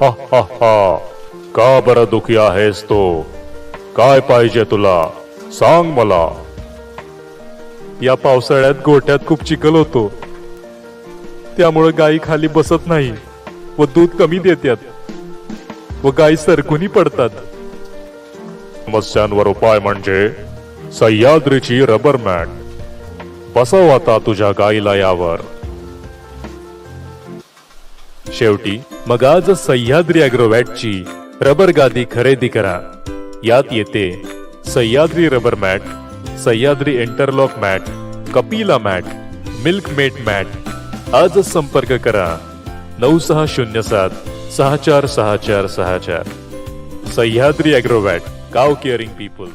हा हा हा. का बर दुखी आहेस तो? काय पाहिजे तुला? सांग मला. या पावसाळ्यात गोठ्यात खूप चिखल होतो. त्यामुळे गायी खाली बसत नाही व दूध कमी देतात व गायी सरकूनही पडतात. समस्यांवर उपाय म्हणजे सह्याद्रीची रबर मॅट बसव आता तुझ्या गाईला यावर. शेवटी मग आज सह्याद्री अॅग्रोवॅटची रबर गादी खरेदी करा. यात येते Sahyadri rubber mat Sahyadri interlock mat Kapila mat milk mate mat आजच संपर्क करा. नऊ सहा शून्य सात सहा चार सहा चार सहा चार. Sahyadri अॅग्रोवॅट Cow-caring people.